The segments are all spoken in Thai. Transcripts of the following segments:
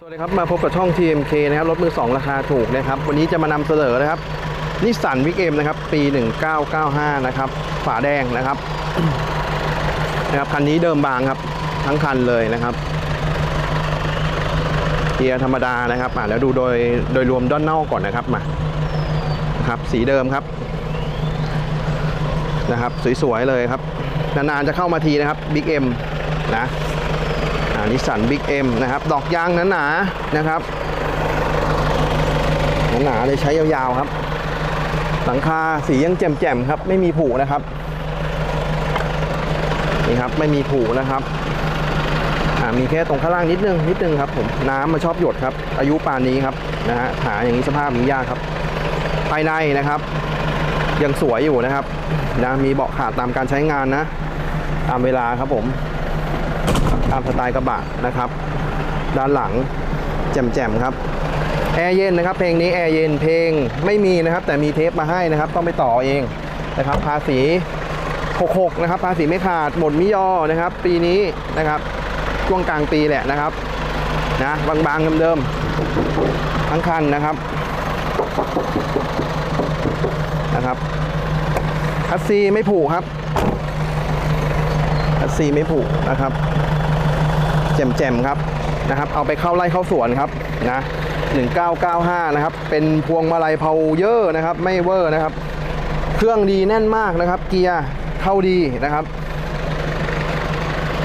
สวัสดีครับ มาพบกับช่อง TMK นะครับ รถมือ 2 ราคาถูกนะครับ วันนี้จะมานำเสนอนะครับนิสสันวิกเอ็มนะครับ ปี 1995 นะครับ ฝาแดงนะครับนะครับคันนี้เดิมบางครับ ทั้งคันเลยนะครับเกียร์ธรรมดานะครับอะแล้วดูโดยโดยรวมด้านนอกก่อนนะครับมาครับสีเดิมครับนะครับ สวยๆเลยครับนานๆจะเข้ามาทีนะครับบิ๊กเอ็มนะ นิสสันบิ๊กเอ็มนะครับ ดอกยางหนาๆนะครับหนาๆเลยใช้ยาวๆครับ หลังคาสียังแจ่มๆครับ ไม่มีผุนะครับนี่ครับไม่มีผุนะครับอ่ามีแค่ตรงข้างล่างนิดนึงนิดนึงครับผมน้ำมันชอบหยดครับ อายุป่านนี้ครับนะฮะหาอย่างนี้สภาพนี้ยากครับ ภายในนะครับ ยังสวยอยู่นะครับนะมีเบาะขาดตามการใช้งานนะ ตามเวลาครับผม ตามสไตล์กระบะนะครับ ด้านหลังแจ่มๆครับแอร์เย็นนะครับเพลงนี้แอร์เย็นเพลงไม่มีนะครับ แต่มีเทปมาให้นะครับ ต้องไปต่อเองนะครับภาษี66นะครับภาษีไม่ขาดหมดมิยอนะครับ ปีนี้นะครับช่วงกลางปีแหละนะครับนะบางๆเดิมๆทั้งคันนะครับนะครับคัสซีไม่ผูกครับคัสซีไม่ผูกนะครับ แจ่มๆครับนะครับเอาไปเข้าไร่เข้าสวนครับนะ1995 นะครับ เป็นพวงมาลัยเพาเยอร์นะครับ ไม่เวอร์นะครับ เครื่องดีแน่นมากนะครับ เกียร์เข้าดีนะครับ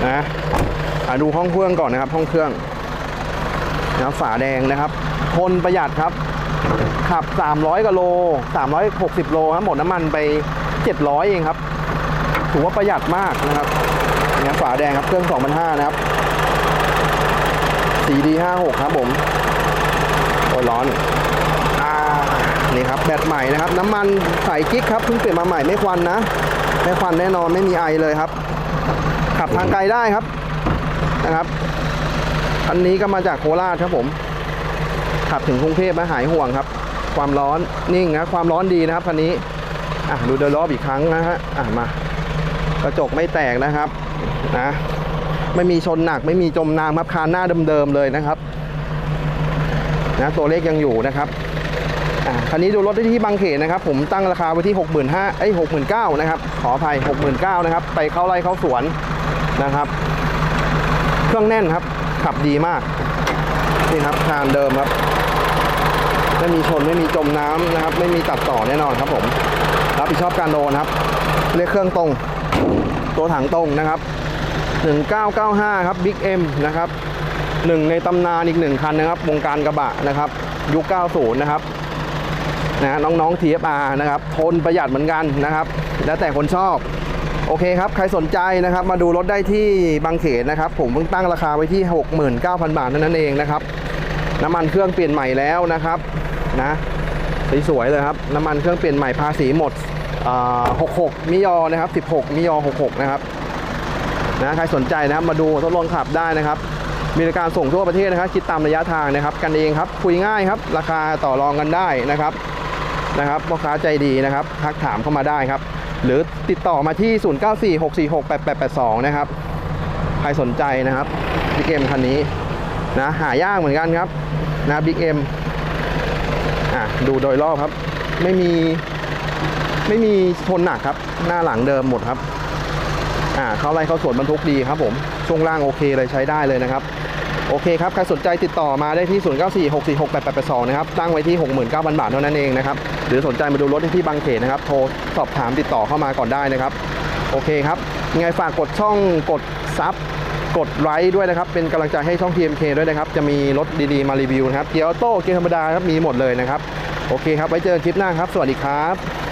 นะอะดูห้องเครื่องก่อนนะครับ ห้องเครื่องนะฝาแดงนะครับ ทนประหยัดครับ ขับ 300กว่าโล 360 โลครับหมดน้ำมันไป 700 เองครับ ถือว่าประหยัดมากนะครับนี่ยฝาแดงครับ เครื่อง2,500นะครับ สีดี56 ครับผมโอ้ร้อนอ่านี่ครับแบตใหม่นะครับ น้ำมันใส่กิ๊กครับเพิ่งเปลี่ยนมาใหม่ไม่ควันนะ ไม่ควันแน่นอนไม่มีไอเลยครับ ขับทางไกลได้ครับนะครับคันนี้ก็มาจากโคราชครับผม ขับถึงกรุงเทพมาหายห่วงครับ ความร้อนนิ่งนะความร้อนดีนะครับคันนี้อะดูโดยรอบอีกครั้งนะฮะอะมากระจกไม่แตกนะครับนะ ไม่มีชนหนัก ไม่มีจมน้ำครับคานหน้าเดิมๆเลยนะครับนะตัวเลขยังอยู่นะครับอะคันนี้ดูรถได้ที่บางเขนนะครับ ผมตั้งราคาไว้ที่ 65,000เอ้69,000นะครับขออภัย 69,000นะครับไปเข้าไร่เข้าสวนนะครับ เครื่องแน่นครับ ขับดีมากนี่ครับคานเดิมครับ ไม่มีชนไม่มีจมน้ำนะครับ ไม่มีตัดต่อแน่นอนครับผมรับผิดชอบการโดนครับเรียกเครื่องตรง ตัวถังตรงนะครับ 1995 ครับ Big M นะครับหนึ่งในตำนานอีกหนึ่งคันนะครับ วงการกระบะนะครับ ยุค 90 นะครับนะน้องๆ TFR นะครับ ทนประหยัดเหมือนกันนะครับ แล้วแต่คนชอบ โอเคครับ ใครสนใจนะครับ มาดูรถได้ที่บางเขนนะครับ ผมเพิ่งตั้งราคาไว้ที่ 69,000 บาทเท่านั้นเองนะครับ น้ำมันเครื่องเปลี่ยนใหม่แล้วนะครับนะสวยๆเลยครับ น้ำมันเครื่องเปลี่ยนใหม่ภาษีหมด 66 มิยอนะครับ 16 มิยอ 66 นะครับ นะใครสนใจนะครับมาดูทดลองขับได้นะครับ มีการส่งทั่วประเทศนะครับ คิดตามระยะทางนะครับ กันเองครับคุยง่ายครับ ราคาต่อรองกันได้นะครับนะครับพ่อค้าใจดีนะครับทักถามเข้ามาได้ครับ หรือติดต่อมาที่ 0946468882 นะครับใครสนใจนะครับบิ๊กเอ็มคันนี้นะหายากเหมือนกันครับนะบิ๊กเอ็มอะดูโดยรอบครับ ไม่มีไม่มีชนหนักครับ หน้าหลังเดิมหมดครับ อ่าเข้าไล่เข้าสวนบรรทุกดีครับผมช่วงล่างโอเคเลยใช้ได้เลยนะครับ โอเคครับใครสนใจติดต่อมาได้ที่ 0946468882 นะครับตั้งไว้ที่ 69,000 บาทเท่านั้นเองนะครับ หรือสนใจมาดูรถที่บางเขนนะครับ โทรสอบถามติดต่อเข้ามาก่อนได้นะครับ โอเคครับยังไงฝากกดช่องกดซับกดไลค์ด้วยนะครับ เป็นกำลังใจให้ช่อง TMK ด้วยนะครับ จะมีรถดีๆมารีวิวนะครับ เกียร์ออโต้เกียร์ธรรมดาครับมีหมดเลยนะครับ โอเคครับ ไว้เจอกันคลิปหน้าครับ สวัสดีครับ